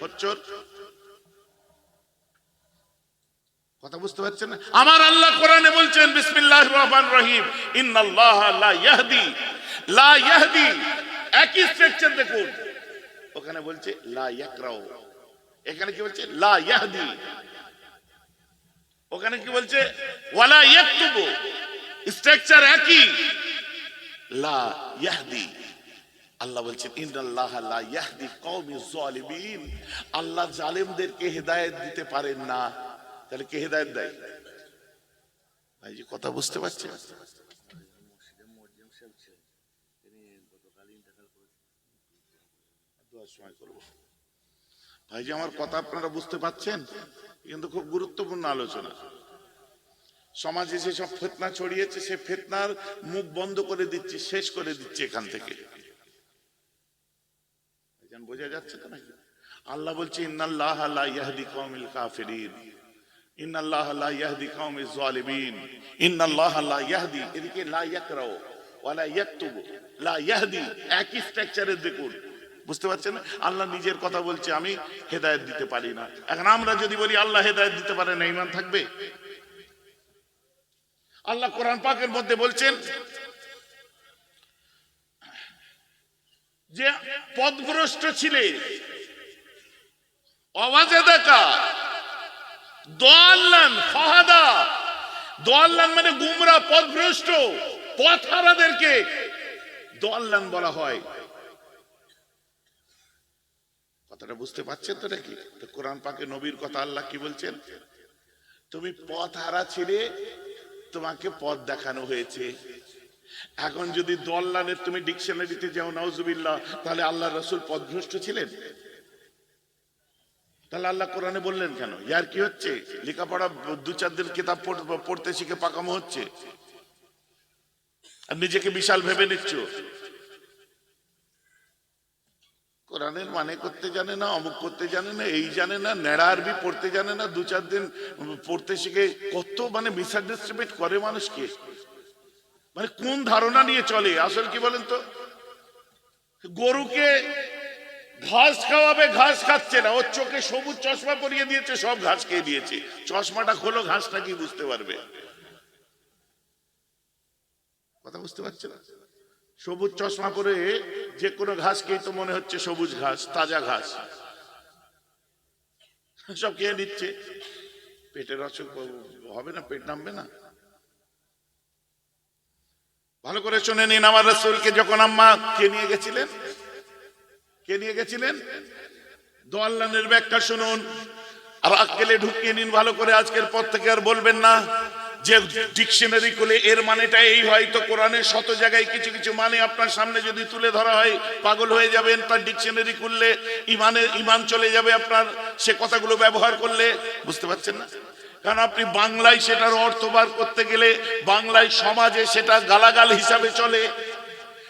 খচ্চর? কথা বুঝতে পারছেন না? আমার আল্লাহ কোরআনে বলছেন বিসমিল্লাহির রহমানির রহিম ইন্নাল্লাহ লা ইয়াহদি লা ইয়াহদি। একই স্ট্রাকচার দেখুন। ওখানে বলছে লা ইয়াকরাউ। এখানে কি বলছে? লা ইয়াহদি। ওখানে কি বলছে? ওয়ালা ইয়াকতুবু। স্ট্রাকচার একই। লা ইয়াহদি। আল্লাহ বলছেন আল্লাহ জালেমদেরকে হেদায়েত দিতে পারেন না। তাহলে কে হেদায়েত দেয়? ভাই, যে কথা বুঝতে পারছেন ভাই, যে আমার কথা আপনারা বুঝতে পাচ্ছেন কিন্তু খুব গুরুত্বপূর্ণ আলোচনা। সমাজে যে সব ফেতনা ছড়িয়েছে, সে ফেতনার মুখ বন্ধ করে দিচ্ছে, শেষ করে দিচ্ছে এখান থেকে। ভাইজান বোঝা যাচ্ছে তো নাকি? আল্লাহ বলছে, ইন্নাল্লাহ ইয়াহদি ইন্নাল্লাহ ইয়াহদি ইন্নাল্লাহ ইয়াহদি, এদিকে লা ওয়ালা লা ইয়াহদি, একই স্ট্রাকচারে দেখুন। বুঝতে পারছেন? আল্লাহ নিজের কথা বলছে, আমি হেদায়েত দিতে পারি না। এখন আমরা যদি বলি, আল্লাহ হেদায়েত দিতে পারে না ইমান থাকবে? আল্লাহ কোরআন পাকের মধ্যে বলছেন যে পদভ্রষ্ট ছিলে। অবাজে দেখা। দোয়াল্লান, ফাহাদা। দোয়াল্লান মানে গুমরা, পদভ্রষ্ট পথ হারাদেরকে দোয়াল্লান বলা হয়। কথাটা বুঝতে পারছেন তো নাকি? কোরআন পাকে নবীর কথা আল্লাহ কি বলছেন? তুমি পথ হারা ছিলে, তোমাকে পথ দেখানো হয়েছে। এখন যদি দল্লানের তুমি ডিকশনারিতে যাও, নাউজুবিল্লাহ, তাহলে আল্লাহ রসুল পথভ্রষ্ট ছিলেন? তাহলে আল্লাহ কোরআনে বললেন কেন? ইয়ার কি হচ্ছে? লেখাপড়া দু চার দিন কিতাব পড়তে শিখে পাকামো হচ্ছে? আর নিজেকে বিশাল ভেবে নিচ্ছ? কোরআনের মানে করতে জানে না, অমুক করতে জানে না, এই জানে না, নেড়া আরবি পড়তে জানে না, দু চার দিন পড়তে শিখে কত মানে মিসআন্ডারস্ট্যান্ড করে মানুষকে। মানে কোন ধারণা নিয়ে চলে? আসল কি বলেন তো? গরুকে ঘাস খাওয়াবে, ঘাস খাচ্ছে না। ওর চোখে সবুজ চশমা পরিয়ে দিয়েছে, সব ঘাস খেয়ে দিয়েছে। চশমাটা খোলো, ঘাসটা কি বুঝতে পারবে? কথা বুঝতে পারছে না? সবুজ চশমা পরে যে কোনো ঘাসকেই তো মনে হচ্ছে সবুজ ঘাস, তাজা ঘাস। সব খেয়ে নিচ্ছে। পেটের অসুখ হবে না, পেট নামবে না? ভালো করে শুনে নিন আমার রসুলকে, যখন আম্মা কে নিয়ে গেছিলেন? কে নিয়ে গেছিলেন? দোয়াল্লানের ব্যাখ্যা শুনুন। আর আক্কেলে ঢুকিয়ে নিন, ভালো করে আজকের পর থেকে আর বলবেন না যে ডিকশনারি খুলে এর মানেটা এই হয় তো কোরআনের শত জায়গায় কিছু কিছু মানে আপনার সামনে যদি তুলে ধরা হয়, পাগল হয়ে যাবেন তার ডিকশনারি খুললে, ইমানের, ইমান চলে যাবে আপনার, সে কথাগুলো ব্যবহার করলে, বুঝতে পারছেন না? কারণ আপনি বাংলায় সেটার অর্থ বার করতে গেলে বাংলায় সমাজে সেটা গালাগাল হিসাবে চলে।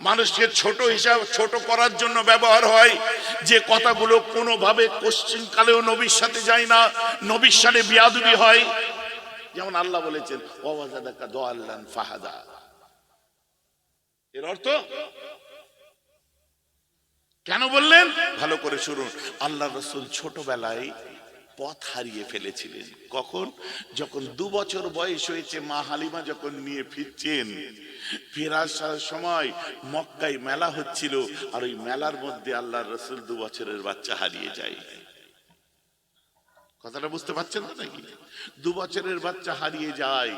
মানুষকে ছোট হিসাব, ছোট করার জন্য ব্যবহার হয়। যে কথাগুলো কোনোভাবে কোশ্চিন কালেও নবীর সাথে যায় না, নবীর সাথে বিয়াদুবি হয়। যেমন আল্লাহ বলেছেন দোয়াল্লান ফাহাদা। এর অর্থ? কেন বললেন? ভালো করে শুনুন। আল্লাহ রসুল ছোটবেলায় পথ হারিয়ে ফেলেছিলেন। কখন? যখন দু বছর বয়স হয়েছে, মা হালিমা যখন নিয়ে ফিরছেন, ফেরার সময় মক্কায় মেলা হচ্ছিল, আর ওই মেলার মধ্যে আল্লাহ রসুল দু বছরের বাচ্চা হারিয়ে যায়। কথাটা বুঝতে পারছেন তো নাকি? দু বছরের বাচ্চা হারিয়ে যায়।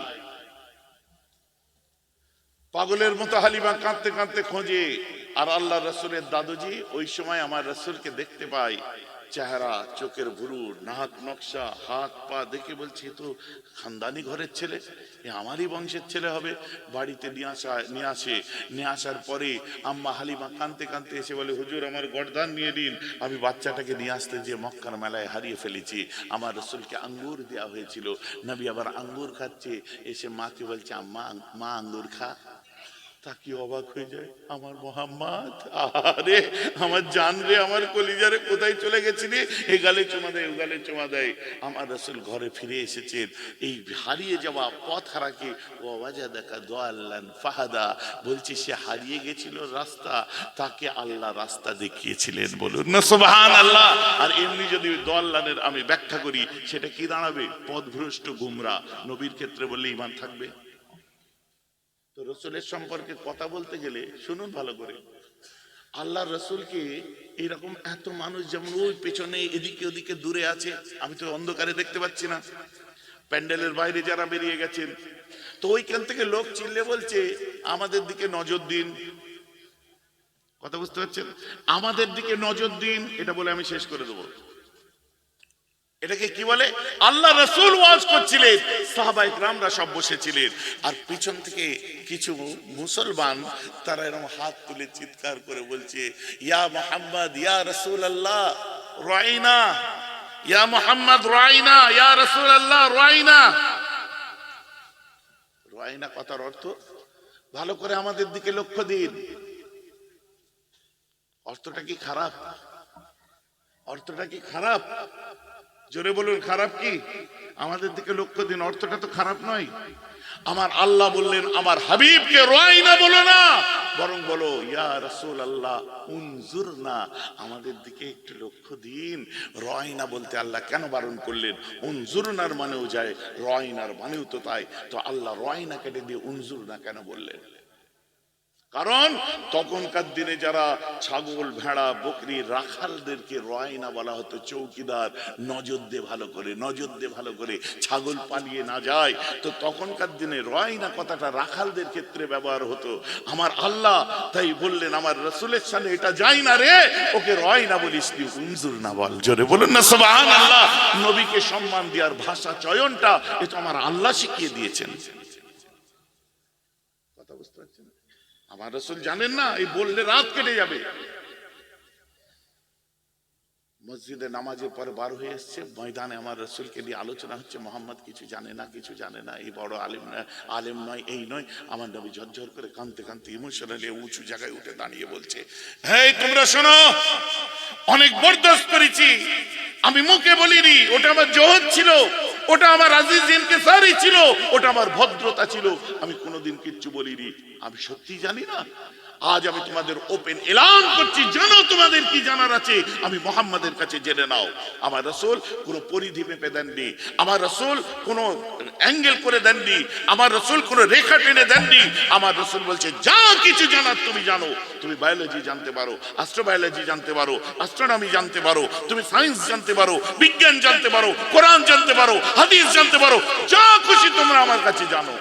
পাগলের মতো হালিমা কাঁদতে কাঁদতে খোঁজে, আর আল্লাহ রসুলের দাদুজি ওই সময় আমার রসুলকে দেখতে পাই চেহারা, চোখের ভুরু, নাক, নকশা, হাত, পা দেখে বলছে তো খানদানি ঘরের ছেলে, এ আমারই বংশের ছেলে হবে। বাড়িতে নিয়ে আসা, নিয়ে আসে। নিয়ে আসার পরে আম্মা হালিমা কানতে কানতে এসে বলে, হুজুর, আমার গরদান নিয়ে নিন। আমি বাচ্চাটাকে নিয়ে আসতে যে মক্কার মেলায় হারিয়ে ফেলেছি। আমার রসুলকে আঙ্গুর দেওয়া হয়েছিল। নবী আবার আঙ্গুর খাচ্ছে। এসে মাকে বলছে, আম্মা, মা আঙ্গুর খা। তা কি অবাক হয়ে যায়, আমার মোহাম্মদ আরে আমার জান রে, আমার কলিজারে কোথায় চলে গেছিলি এ গালে চুমা দেয়, ও গালে চুমা দেয়। আমার রসুল ঘরে ফিরে এসেছেন, এই হারিয়ে যাওয়া পথ হারাকে ও আওয়াজা দেখা দোয়াল্লান ফাহাদা। বলছি, সে হারিয়ে গেছিল রাস্তা, তাকে আল্লাহ রাস্তা দেখিয়েছিলেন। বলুন না সুবহান আল্লাহ আর এমনি যদি দোয়াল্লানের আমি ব্যাখ্যা করি, সেটা কি দাঁড়াবে? পথভ্রষ্ট গুমরা। নবীর ক্ষেত্রে বললে ইমান থাকবে। রসুলের সম্পর্কে কথা বলতে গেলে শুনুন ভালো করে। আল্লাহ রসুলকে এরকম এত মানুষ যেমন ওই পেছনে এদিকে ওদিকে দূরে আছে, আমি তো অন্ধকারে দেখতে পাচ্ছি না। প্যান্ডেলের বাইরে যারা বেরিয়ে গেছেন, তো ওইখান থেকে লোক চিল্লে বলছে, আমাদের দিকে নজর দিন। কথা বুঝতে পারছেন? আমাদের দিকে নজর দিন। এটা বলে আমি শেষ করে দেবো। এটাকে কি বলে? আল্লাহ রসুল ওয়াজ করছিলেন সাহাবা ইকরামরা সব বসেছিলেন। আর পিছন থেকে কিছু মুসলমান, তারা এরকম হাত তুলে চিৎকার করে বলছে, ইয়া মোহাম্মদ, ইয়া রসুল আল্লাহ রাইনা, ইয়া মোহাম্মদ, রাইনা, ইয়া রসুল আল্লাহ রাইনা। রাইনা কথার অর্থ, ভালো করে আমাদের দিকে লক্ষ্য দিন। অর্থটা কি খারাপ? অর্থটা কি খারাপ? জোরে বলুন, খারাপ কি? আমাদের দিকে লক্ষ্য দিন, অর্থটা তো খারাপ নয়। আমার আল্লাহ বললেন, আমার হাবিবকে না বলো না। বরং বলো, ইয়া রসুল আল্লাহ না আমাদের দিকে একটু লক্ষ্য দিন। রয় না বলতে আল্লাহ কেন বারণ করলেন? উনজুরনার মানেও যায় রয়নার মানেও তো তাই। তো আল্লাহ রয় না কেটে দিয়ে উনজুর না কেন বললেন? কারণ তখনকার দিনে যারা ছাগল, ভেড়া, বকরি, রাখালদেরকে রয়না বলা হতো, চৌকিদার, নজর দে ভালো করে, নজর দে ভালো করে, ছাগল পালিয়ে না যায়। তো তখনকার দিনে রয়না কথাটা রাখালদের ক্ষেত্রে ব্যবহার হতো। আমার আল্লাহ তাই বললেন, আমার রসুলের সামনে এটা যাই না রে, ওকে রয়না বলিস তুই, উনজুর না বল, জোরে বলুন না সবান আল্লাহ নবীকে সম্মান দেওয়ার ভাষা, চয়নটা, এটা আমার আল্লাহ শিখিয়ে দিয়েছেন কথা বুঝতে পারছেন আমার রসুল জানেন না, এই বললে রাত কেটে যাবে। মসজিদে নামাজের পরে বার হয়ে এসছে, ময়দানে আমার রসুলকে নিয়ে আলোচনা হচ্ছে, মোহাম্মদ কিছু জানে না, কিছু জানে না, এই বড় আলিম না, আলেম নয়, এই নয়। আমার নবী ঝরঝর করে কাঁদতে কাঁদতে ইমোশনালি উঁচু জায়গায় উঠে দাঁড়িয়ে বলছে হ্যাঁ তোমরা শোনো, অনেক বরদাস্ত করেছি। আমি মুখে বলিনি, ওটা আমার জহদ ছিল। ওটা আমার আজিজ ইনকেসারি ছিল, ওটা আমার ভদ্রতা ছিল। আমি কোনোদিন কিচ্ছু বলিনি। আমি সত্যি জানি না। আজ আমি তোমাদের ওপেন এলান করছি। জানো তোমাদের কি জানার আছে? আমি মোহাম্মদের কাছে জেনে নাও। আমার রসুল কোনো পরিধি মেপে দেননি। আমার রসুল কোনো অ্যাঙ্গেল করে দেননি। আমার রসুল কোনো রেখা টেনে দেননি। আমার রসুল বলছে, যা কিছু জানার তুমি জানো। তুমি বায়োলজি জানতে পারো, অ্যাস্ট্রোবায়োলজি জানতে পারো, অ্যাস্ট্রোনমি জানতে পারো, তুমি সায়েন্স জানতে পারো, বিজ্ঞান জানতে পারো, কোরআন জানতে পারো, হাদিস জানতে পারো। যা খুশি তোমরা আমার কাছে জানো।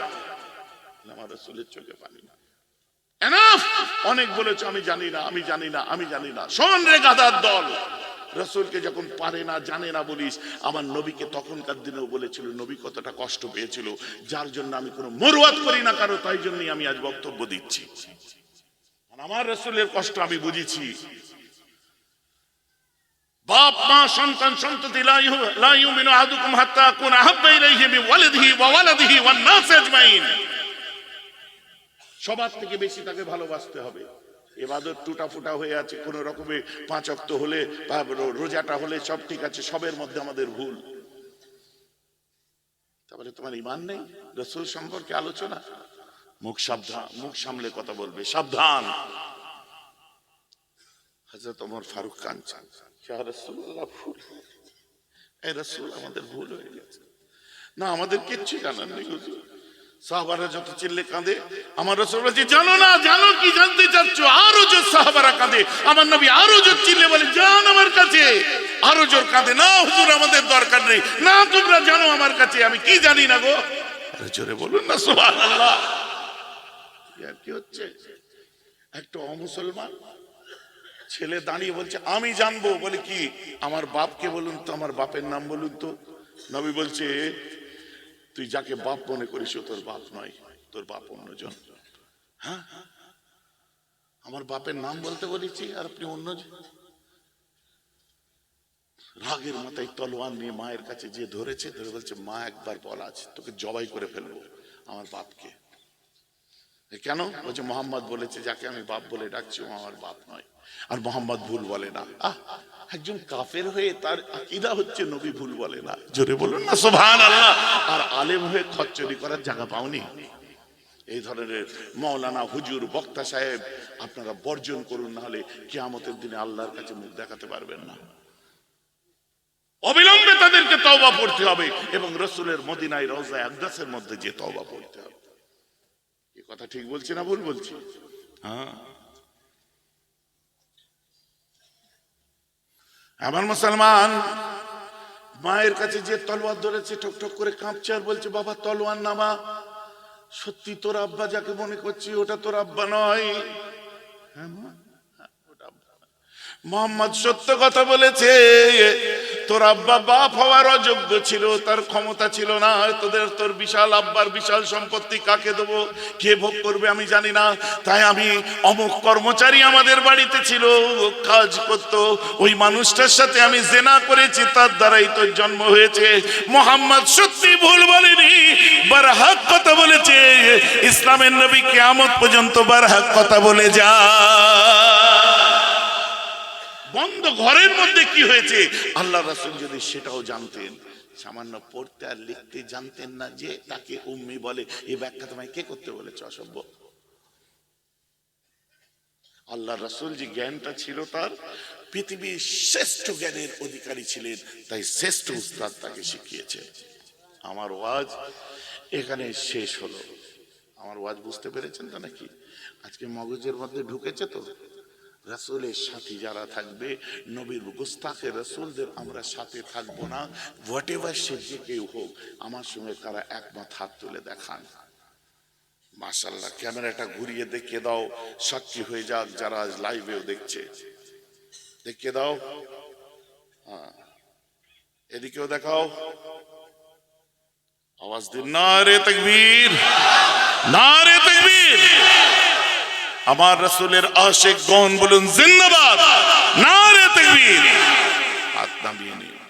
আমার রসুলের চোখে পানি। এনাফ অনেক বলেছ, আমি জানি না, আমি জানি না, আমি জানি না। শোন রে গাদার দল, রসুলকে যখন পারে না, জানে না বলিস, আমার নবীকে তখনকার দিনেও বলেছিল, নবী কতটা কষ্ট পেয়েছিল, যার জন্য আমি কোনো মরুয়াত করি না কারও, তাই জন্যই আমি আজ বক্তব্য দিচ্ছি। আমার রসুলের কষ্ট আমি বুঝেছি। বাপ, মা, সন্তান, সন্ততি, লা ইউ- লা ইউমিনু আহাদুকুম হাত্তা আকুনা আহাব্বা ইলাইহি মিন ওয়ালিদিহি ওয়া ওয়ালাদিহি ওয়ান নাস আজমাইন। সবার থেকে বেশি তাকে ভালোবাসতে হবে। এবাদত টুটা ফুটা হয়ে আছে, কোন রকমে পাঁচ অক্ত হলে বা রোজাটা হলে সব ঠিক আছে, সবের মধ্যে আমাদের ভুল। তারপরে তোমার ইমান নেই? রসুল সম্পর্কে আলোচনা? মুখ সাবধান, মুখ সামলে কথা বলবে, সাবধান। হজরত ওমর ফারুক কাঞ্চান রসুল আমাদের ভুল হয়ে গেছে। না, আমাদের কিচ্ছু জানার নেই হুজুর। সাহাবারা যত চিল্লে কাঁদে, আমার রসুল বলছে, জানো না, জানো কি জানতে চাচ্ছ? আরও জোর সাহাবারা কাঁদে। আমার নবী আরও জোর চিল্লে বলে, জান আমার কাছে। আরও জোর কাঁদে, না, হুজুর, আমাদের দরকার নেই। না, তোমরা জানো আমার কাছে, আমি কি জানি না গো? আরে জোরে বলুন না, সুবহানাল্লাহ। আর কি হচ্ছে? একটা অমুসলমান ছেলে দাঁড়িয়ে বলছে, আমি জানব। বলে কি, আমার বাপকে বলুন তো, আমার বাপের নাম বলুন তো। নবী বলছে তুই যাকে বাপ মনে করিস তোর বাপ নয়, তোর বাপ অন্যজন হ্যাঁ? আমার বাপের নাম বলতে বলেছি, আর আপনি অন্য রাগের মাথায় তলোয়ার নিয়ে মায়ের কাছে যে ধরেছে, ধরে বলছে, মা, একবার বল আছে তোকে জবাই করে ফেলব আমার বাপকে। কেন? বলছে মোহাম্মদ বলেছে, যাকে আমি বাপ বলে ডাকছি আমার বাপ নয়। আর মোহাম্মদ ভুল বলে না। আহ, একজন কাফের হয়ে তার আকিদা হচ্ছে নবী ভুল বলে না। জোরে বলুন না সোভান আল্লাহ আর আলেম হয়ে খচ্চরি করার জায়গা পাওনি। এই ধরনের মৌলানা হুজুর, বক্তা সাহেব, আপনারা বর্জন করুন না হলে কিয়ামতের দিনে আল্লাহর কাছে মুখ দেখাতে পারবেন না। অবিলম্বে তাদেরকে তওবা পড়তে হবে এবং রসুলের মদিনায় রওজা আকদাসের মধ্যে যে তওবা পড়তে হবে। কথা ঠিক বলছি না ভুল বলছি? হ্যাঁ। আমার মুসলমান, মায়ের কাছে যে তলোয়ার ধরেছে, ঠক ঠক করে কাঁপছে আর বলছে, বাবা, তলোয়ার নামা। সত্যি তোর আব্বা যাকে মনে করছি, ওটা তোর আব্বা নয়। হ্যাঁ? হ্যাঁ। মোহাম্মদ সত্য কথা বলেছে। তোর আব্বা বাপ হওয়ার অযোগ্য ছিল, তার ক্ষমতা ছিল না, তোদের তোর বিশাল আব্বার বিশাল সম্পত্তি কাকে দেবো, কে ভোগ করবে আমি জানি না, তাই আমি অমুক কর্মচারী আমাদের বাড়িতে ছিল, কাজ করত, ওই মানুষটার সাথে আমি জেনা করেছি, তার দ্বারাই তোর জন্ম হয়েছে। মোহাম্মদ সত্যি ভুল বলেনি, বারহাক কথা বলেছে, ইসলামের নবী কেয়ামত পর্যন্ত বারহাক কথা বলে যা। বন্ধ ঘরের মধ্যে কি হয়েছে? আল্লাহ রাসুল যদি সেটাও জানতেন, সামান্য পড়তে আর লিখতে জানতেন না যে তাকে উম্মি বলে, এই ব্যাখ্যা তোমায় কে করতে বলেছে? অসভ্য। আল্লাহ রাসুল যে জ্ঞানটা ছিল তার, পৃথিবীর শ্রেষ্ঠ জ্ঞানের অধিকারী ছিলেন, তাই শ্রেষ্ঠ উস্তাদ তাকে শিখিয়েছে। আমার ওয়াজ এখানে শেষ হলো। আমার ওয়াজ বুঝতে পেরেছেন তো নাকি? আজকে মগজের মধ্যে ঢুকেছে তো? রাসুলের সাথী যারা থাকবে, নবীর গুস্তাখে রসুলদের আমরা সাথে থাকব না। হোয়াট এভার সে যে কেউ হোক, আমার সঙ্গে তারা একমত হাত তুলে দেখান। মাশাল্লাহ ক্যামেরাটা ঘুরিয়ে দেখিয়ে দাও। সাক্ষী হয়ে যাক যারা আজ লাইভেও দেখছে। দেখিয়ে দাও। হ্যাঁ। এদিকেও দেখাও। আওয়াজ দিন। না রে তকবীর। না রে তকবীর। আমার রসুলের আশেক গণ বলুন, জিন্দাবাদ! না রে হাত নামিয়ে নিন।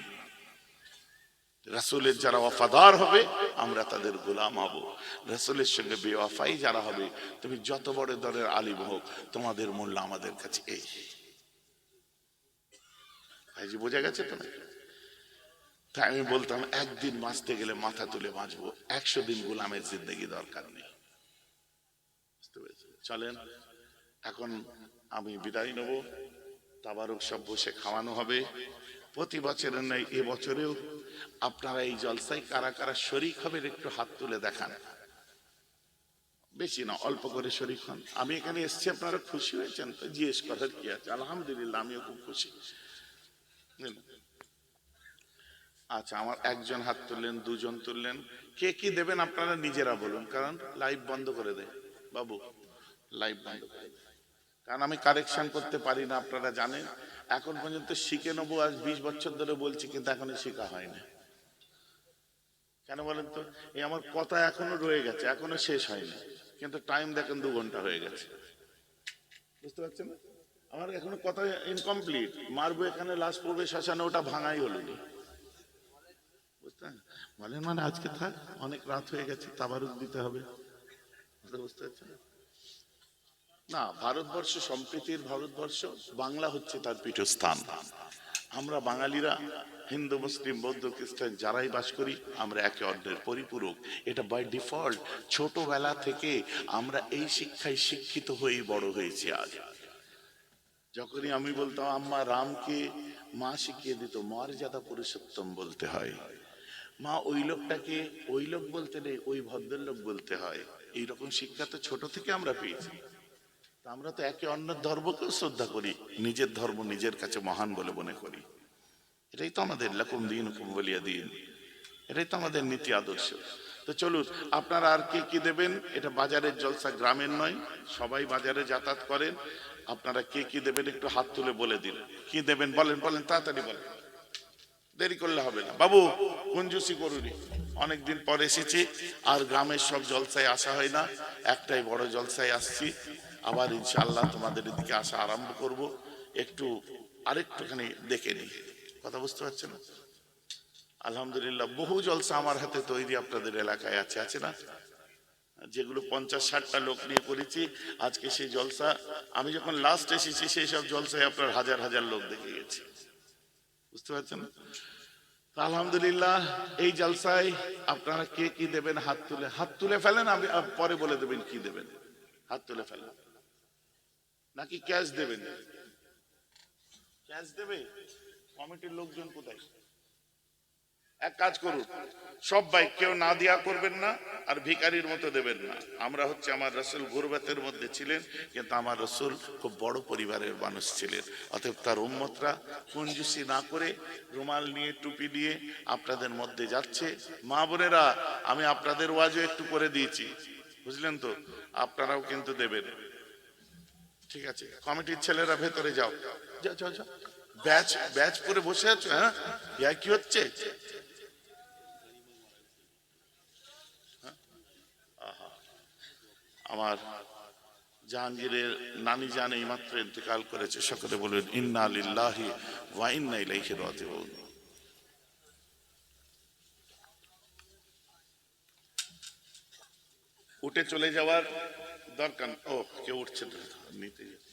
রসুলের যারা ওয়াফাদার হবে, আমরা তাদের গোলাম হব। রসুলের সঙ্গে বেওয়াফাই যারা হবে, তুমি যত বড় দলের আলিম হোক, তোমাদের মূল্য আমাদের কাছে এই। ভাইজি, বোঝা গেছে তো? তাই আমি বলতাম, একদিন বাঁচতে গেলে মাথা তুলে বাঁচবো। একশো দিন গোলামের জিন্দগি দরকার নেই। বুঝতে? চলেন। এখন আমি বিদায় নেব। তাবারক সব বসে খাওয়ানো হবে। প্রতি বছরের নেই এ বছরেও আপনারা এই জলসায় কারা কারা শরিক হবেন একটু হাত তুলে দেখান। বেশি না, অল্প করে শরিক হন। আমি এখানে এসছি, আপনারা খুশি হয়েছেন তো? জিজ্ঞেস করার কি আছে? আলহামদুলিল্লাহ, আমিও খুব খুশি। আচ্ছা আমার একজন হাত তুললেন, দুজন তুললেন। কে কি দেবেন আপনারা নিজেরা বলুন, কারণ লাইভ বন্ধ করে দেয়। বাবু, লাইভ বন্ধ করে দে। কারণ আমি কারেকশন করতে পারি না, আপনারা জানেন। এখন পর্যন্ত শিখে নেব, আজ বিশ বছর ধরে বলছি, কিন্তু এখনও শেখা হয়নি। কেন বলেন তো? এই আমার কথা এখনও রয়ে গেছে, এখনও শেষ হয়নি। কিন্তু টাইম দেখেন, দু ঘণ্টা হয়ে গেছে। বুঝতে পারছেন? আমার এখনও কথা ইনকমপ্লিট মারবো এখানে, লাশ পড়বে, শ্মশানে, ওটা ভাঙাই হলো নি। বুঝতেন বলেন মানে আজকে থাক, অনেক রাত হয়ে গেছে তাবারুক দিতে হবে। বুঝতে পারছেন? না, ভারতবর্ষ সম্প্রীতির ভারতবর্ষ, বাংলা হচ্ছে তার পীঠস্থান। আমরা বাঙালিরা, হিন্দু, মুসলিম, বৌদ্ধ, খ্রিস্টান যারাই বাস করি, আমরা একে অন্যের পরিপূরক। এটা বাই ডিফল্ট ছোটবেলা থেকে আমরা এই শিক্ষায় শিক্ষিত হয়েই বড় হয়েছি আজ। যখনই আমি বলতাম, আম্মা, রামকে মা শিখিয়ে দিত, মর্যাদা পুরুষোত্তম বলতে হয়। মা, ওই লোকটাকে ওই লোক বলতে নেই, ওই ভদ্রলোক বলতে হয়। এইরকম শিক্ষা তো ছোট থেকে আমরা পেয়েছি। আমরা তো একে অন্যের ধর্মকেও শ্রদ্ধা করি, নিজের ধর্ম নিজের কাছে মহান বলে মনে করি। এটাই তো আমাদের লাকুম দিন হুকুম বলিয়া দিন, এটাই তো আমাদের নীতি আদর্শ। তো চলুন, আপনারা আর কি কি দেবেন? এটা বাজারের জলসা গ্রামের নয়, সবাই বাজারে যাতায়াত করেন। আপনারা কে কি দেবেন একটু হাত তুলে বলে দিন। কি দেবেন বলেন বলেন, তাড়াতাড়ি বলেন। দেরি করলে হবে না। বাবু কুঞ্জুসি করুনি। অনেকদিন পর এসেছি, আর গ্রামের সব জলসায় আসা হয় না। একটাই বড় জলসায় আসছি। আবার ইনশাআল্লাহ তোমাদের এদিকে আসা আরম্ভ করব। একটু আরেকটুখানি দেখে নিই। কথা বুঝতে পারছেন? না আলহামদুলিল্লাহ, বহু জলসা আমার হাতে তৈরি আপনাদের এলাকায় আছে আছে না? যেগুলো পঞ্চাশ, ষাটটা লোক নিয়ে করেছি, আজকে সেই জলসা, আমি যখন লাস্ট এসেছি, সেই সব জলসায় আপনার হাজার হাজার লোক দেখে গেছি। বুঝতে পারছেন? আলহামদুলিল্লাহ, এই জলসায় আপনারা কে, কি দেবেন? হাত তুলে হাত তুলে ফেলেন, আমি পরে বলে দেবেন কি দেবেন। হাত তুলে ফেলেন নাকি ক্যাশ দেবেন? ক্যাশ দেবে? কমিটির লোকজন কোথায়? এক কাজ করুন সব ভাই কেউ না দিয়া করবেন না আর ভিকারির মতো দেবেন না। আমরা হচ্ছে আমার রসুল গুরবাতের মধ্যে ছিলেন কিন্তু আমার রসুল খুব বড় পরিবারের মানুষ ছিলেন। অতএব তার উম্মতরা কুঞ্জুসি না করে রুমাল নিয়ে টুপি নিয়ে আপনাদের মধ্যে যাচ্ছে। মা বোনেরা আমি আপনাদের ওয়াজও একটু করে দিয়েছি। বুঝলেন তো? আপনারাও কিন্তু দেবেন। ঠিক আছে কমিটির ছেলেরা ভেতরে যাও। যাও যাও যাও ব্যাচ ব্যাচ পরে বসে আছো হ্যাঁ? ইয়া কি হচ্ছে? হ্যাঁ? আমার জাহাঙ্গীরের নানি জান এই মাত্র ইন্তেকাল করেছে সকলে বলবেন ইন্না লিল্লাহি ওয়া ইন্না ইলাইহি রাজিউন। উঠে চলে যাওয়ার দরকার ও কেউ উঠছে নিতে যাচ্ছে